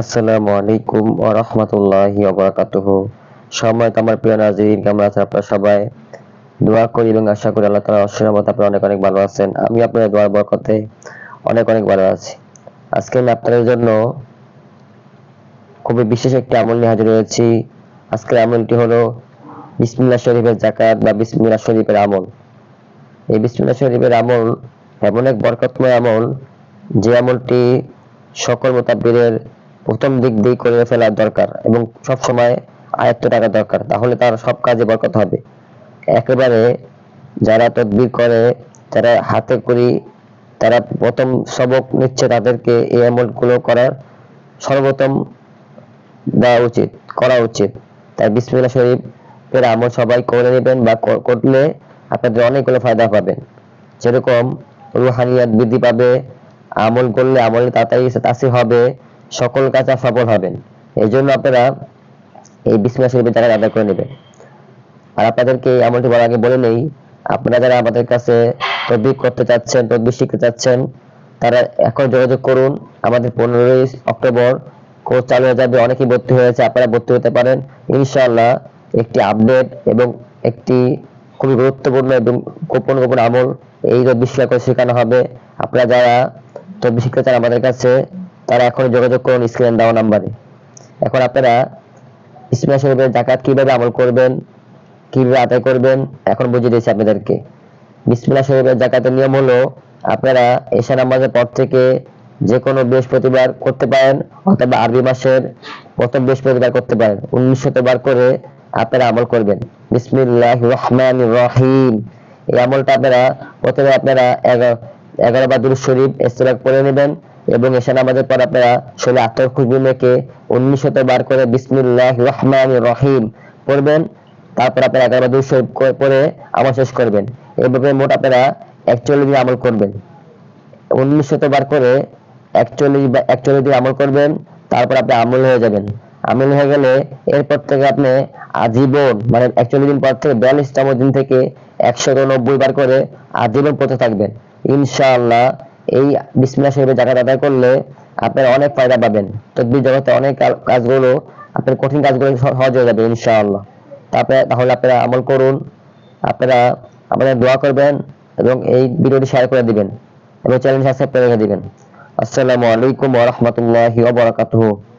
আসসালামু আলাইকুম ওয়া রাহমাতুল্লাহি ওয়া বারাকাতুহু। সম্মানিত আমার প্রিয় নাজরিন, কেমন আছেন আপনারা সবাই? দোয়া করি এবং আশা করি আল্লাহ তাআলা অশেষ রহমতে আপনারা অনেক অনেক ভালো আছেন। আমি আপনাদের দোয়ার বরকতে অনেক অনেক ভালো আছি। আজকে আমি আপনাদের জন্য খুবই বিশেষ একটি আমল নিয়ে হাজির হয়েছি। আজকের আমলটি হলো বিসমিল্লাহ শরীফের জাকাত বা বিসমিল্লাহ শরীফের আমল। এই বিসমিল্লাহ শরীফের আমল এমন এক বরকতময় আমল যে আমলটি সকল মোতাব্বিরের প্রথম দিক দিয়ে করে ফেলা দরকার এবং সব সময় আয়ত্ত টাকা দরকার, তাহলে তার সব কাজে বরকত হবে। একেবারে যারা তদবির করে যারা হাতে করি, তারা প্রথম সবক নিচ্ছে তাদেরকে এই আমলগুলো করার সর্বপ্রথম দেওয়া উচিত, করা উচিত। তাই বিসমিল্লাহ শরীফ এর আমল সবাই করে নেবেন বা করলে আপনাদের অনেকগুলো ফায়দা পাবেন। যেরকম রুহানিয়াত বৃদ্ধি পাবে আমল করলে আমলে তাড়াতাড়ি তাসি হবে, সকল কাজে সফল হবেন। এই জন্য আপনারা এই বিসমিল্লাহ শরীফের জায়গায় আদায় করে নেবেন। আর আপনাদেরকে এই আমলটি বলার আগে বলে নেই, আপনারা যারা আমাদের কাছে তদবির করতে চাচ্ছেন, তদবির শিখতে চাচ্ছেন, তারা এখন যোগাযোগ করুন। আমাদের পনেরোই অক্টোবর কোর্স চালু হয়ে যাবে, অনেকেই ভর্তি হয়েছে, আপনারা ভর্তি হতে পারেন। ইনশাআল্লাহ একটি আপডেট এবং একটি খুবই গুরুত্বপূর্ণ এবং গোপন গোপন আমল এই বিষয় করে শেখানো হবে। আপনারা যারা শিখতে চান আমাদের কাছে, তারা এখন যোগাযোগ করুন স্ক্রিন দেওয়া নাম্বারে এখন আপনারা ইসলাম শরীফের জাকাত কীভাবে আমল করবেন, কীভাবে আদায় করবেন, এখন বুঝিয়ে দিয়েছি আপনাদেরকে। বিসমিল্লাহ শরীফের জাকাতের নিয়ম হলো, আপনারা এশা নামাজের পর থেকে যে কোনো বৃহস্পতিবার করতে পারেন অথবা আরবি মাসের প্রথম বৃহস্পতিবার করতে পারেন। উনিশ শতবার করে আপনারা আমল করবেন। বিসমিল্লাহ রহমান রহিম। এই আমলটা আপনারা, প্রথমে আপনারা এগারো বার দুরূদ শরীফ ইস্তেলাক পড়ে নেবেন এবং এশা নামাজের পর আপনারা শরীরে আত্মর খুশবু মেখে উনিশ শত বার করে বিসমিল্লাহ রহমান রহিম পড়বেন। তারপর আপনারা এগারো দুই শরীফ করে- পড়ে আমল শেষ করবেন। এইভাবে মোট আপনারা একচল্লিশ দিন আমল করবেন। উনিশ শত বার করে একচল্লিশ বা, একচল্লিশ দিন আমল করবেন, তারপর আপনি আমল হয়ে যাবেন। আমল হয়ে গেলে এরপর থেকে আপনি আজীবন মানে একচল্লিশ দিন পর থেকে, বিয়াল্লিশতম দিন থেকে একশো নব্বই বার করে আজীবন পড়তে থাকবেন। ইনশাআল্লাহ এই বিসমিল্লাহ শরীফের জায়গা আদায় করলে আপনারা অনেক ফায়দা পাবেন। তদ্বির জগতে অনেক কাজগুলো, আপনার কঠিন কাজগুলো সহ- সহজ হয়ে যাবে ইনশাআল্লাহ। তারপরে তাহলে আপনারা আমল করুন, আপনারা আমাদের দোয়া করবেন এবং এই ভিডিওটি শেয়ার করে দিবেন এবং চ্যানেল সাবস্ক্রাইব করে রেখে দিবেন। আসসালামু আলাইকুম ওয়া রাহমাতুল্লাহি ওয়া বারাকাতুহু।